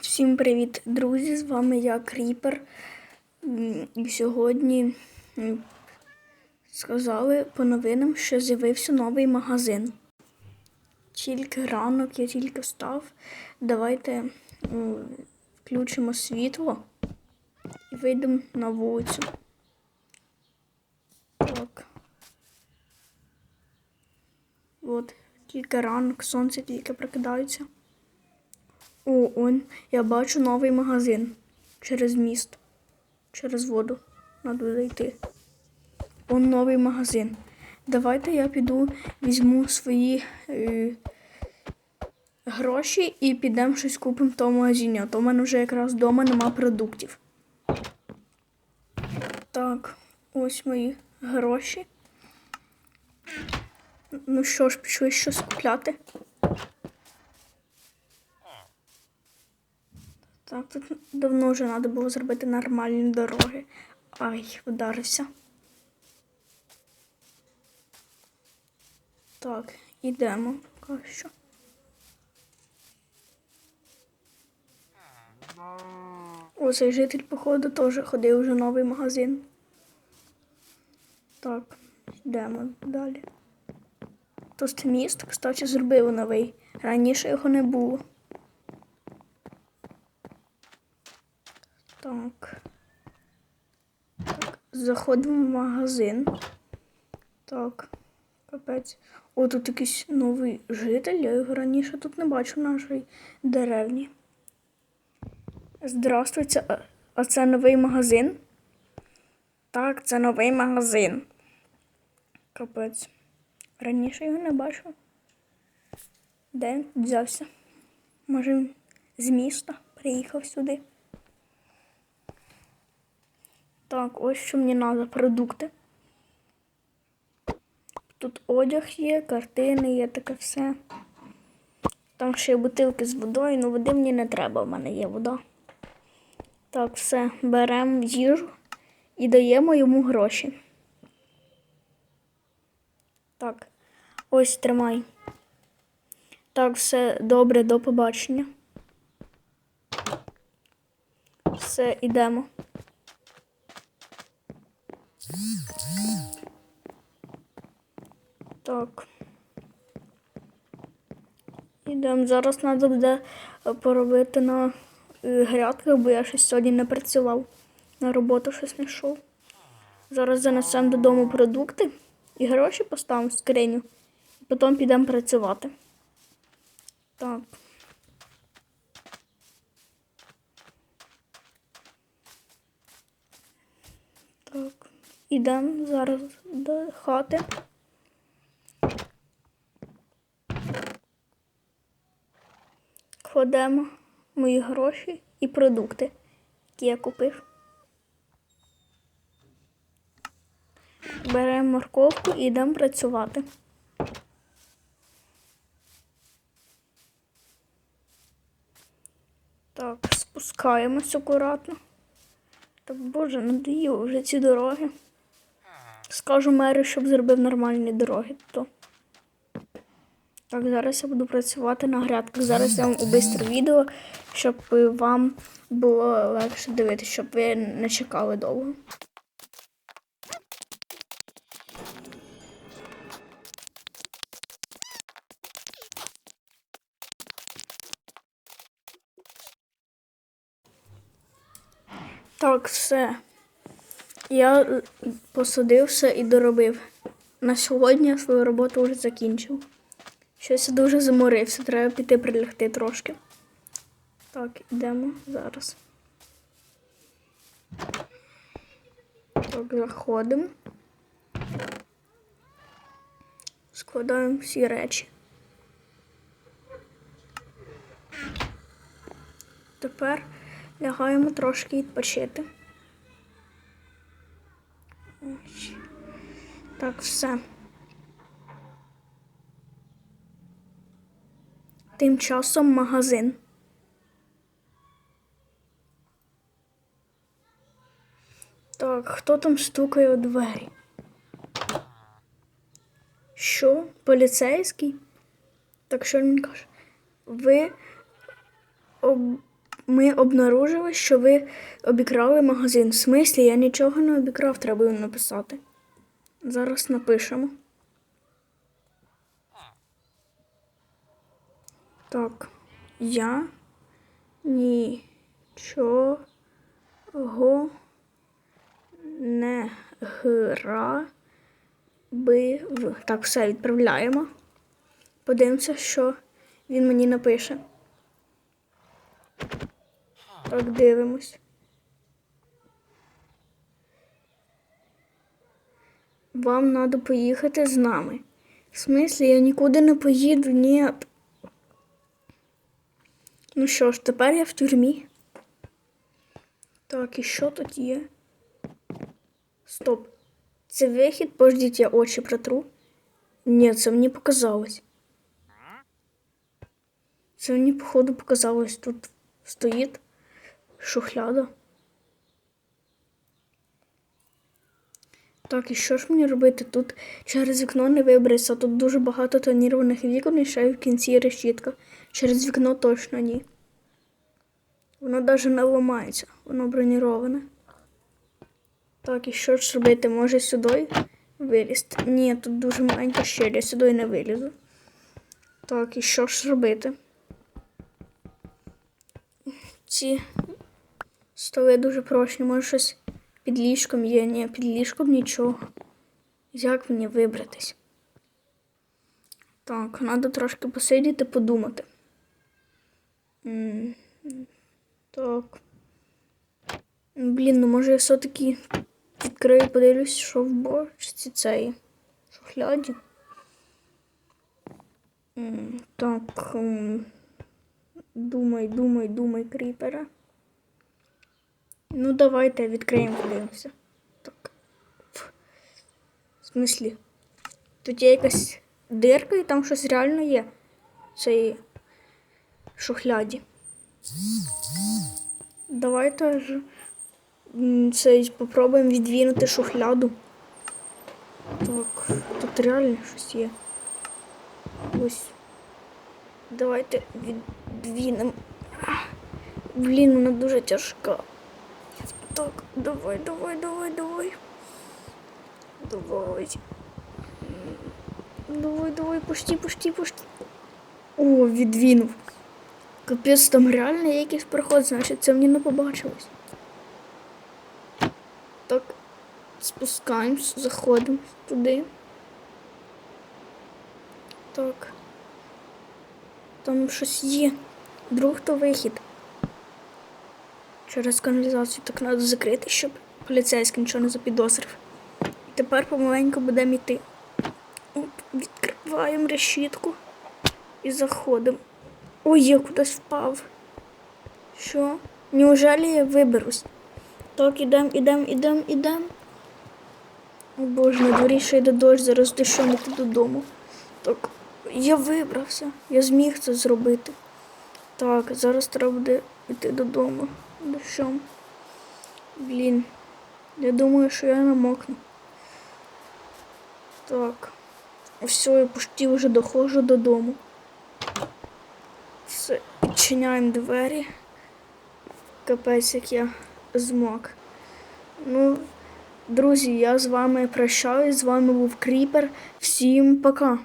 Всім привіт, друзі! З вами я Кріпер. І сьогодні сказали по новинам, що з'явився новий магазин. Тільки ранок, я тільки встав. Давайте включимо світло і вийдемо на вулицю. Так. От, тільки ранок, сонце тільки прокидається. О, он, я бачу новий магазин через міст, через воду. Надо зайти. Он новий магазин. Давайте я піду, візьму свої е, гроші і підемо щось купимо в тому магазині. А то в мене вже якраз вдома нема продуктів. Так, ось мої гроші. Ну що ж, пішли щось купляти. Тут давно вже треба було зробити нормальні дороги. Ай, вдарився. Так, ідемо поки що. О, цей житель, походу, теж ходив вже новий магазин. Так, йдемо далі. Тут міст, кстати, зробили новий. Раніше його не було. Так. Так. Заходимо в магазин. Так. Капець. О, тут якийсь новий житель. Я його раніше тут не бачу в нашій деревні. Здравствуйте. А- це новий магазин? Так, це новий магазин. Капець. Раніше його не бачив. Де він взявся? Може, з міста приїхав сюди. Так, ось що мені треба продукти. Тут одяг є, картини є, таке все. Там ще є бутилки з водою, але води мені не треба, в мене є вода. Так, все, беремо їжу і даємо йому гроші. Так, ось тримай. Так, все добре, до побачення. Все, ідемо. Так. Ідемо. Зараз треба буде е, поробити на е, грядках, бо я щось сьогодні не працював. На роботу щось не йшов. Зараз занесемо додому продукти і гроші поставимо в скриню. Потім підемо працювати. Так. Ідемо зараз до хати. Кладемо мої гроші і продукти, які я купив. Беремо морковку і йдемо працювати. Так, спускаємось акуратно. Так, боже, надоїло вже ці дороги. Скажу меру, щоб зробив нормальні дороги. То. Так, зараз я буду працювати на грядках. Зараз я вам убистрю відео, щоб вам було легше дивитися, щоб ви не чекали довго. Так, все. Я посадив все і доробив. На сьогодні свою роботу вже закінчив. Щось я дуже заморився, треба піти прилягти трошки. Так, йдемо зараз. Так, заходимо. Складаємо всі речі. Тепер лягаємо трошки відпочити. Так, все. Тим часом магазин. Так, хто там стукає у двері? Що? Поліцейський? Так що він каже? Ви об... Ми обнаружили, що ви обікрали магазин. В смислі, я нічого не обікрав, треба їм написати. Зараз напишемо. Так, я нічого не грабив. Так, все відправляємо. Подивимося, що він мені напише. Так, дивимось. Вам треба поїхати з нами. В смислі, я нікуди не поїду, ні. Ну що ж, тепер я в тюрмі. Так, і що тут є? Стоп. Це вихід, пождіть, я очі протру. Ні, це мені показалось. Це мені, походу, показалось. Тут стоїть шухляда. Так, і що ж мені робити? Тут через вікно не вибереться, тут дуже багато тонірованих вікон і ще в кінці решітка. Через вікно точно ні. Воно навіть не ламається, воно броніроване. Так, і що ж робити? Може сюди вилізти? Ні, тут дуже маленька щель, сюди не вилізу. Так, і що ж робити? Ці столи дуже прочні, може щось під ліжком є, ні, під ліжком нічого. Як мені вибратись? Так, треба трошки посидіти, подумати. Так. Блін, ну може я все-таки відкрию, подивлюсь, що в бочці цієї шухляді. Так. Думай, думай, думай, кріпера. Ну, давайте відкриємо, подивимося. Так. В смислі? Тут є якась дирка і там щось реально є. В цій шухляді. Давайте ж цей попробуємо відвінути шухляду. Так, тут реально щось є. Ось. Давайте відвінемо. Блін, вона дуже тяжка. Так, давай, давай, давай, давай. Давай. Давай, давай, пусти, пусти, пусти. О, відвінув. Капець, там реально якийсь проход, значить це мені не побачилось. Так, спускаємось, заходимо туди. Так. Там щось є. Друг то вихід. Через каналізацію так треба закрити, щоб поліцейський нічого не запідозрив. Тепер помаленьку будемо йти. Оп, відкриваємо решітку і заходимо. Ой, я кудись впав. Що? Неужели я виберусь? Так, ідем, ідем, ідем, ідем. О боже, на дворі ще йде дощ, зараз дощом іти додому. Так, я вибрався, я зміг це зробити. Так, зараз треба буде йти додому дощом. Блін, я думаю, що я намокну. Так. Все, я почти вже доходжу додому. Все, відчиняємо двері. Капець, як я змок. Ну, друзі, я з вами прощаюсь. З вами був Кріпер. Всім пока.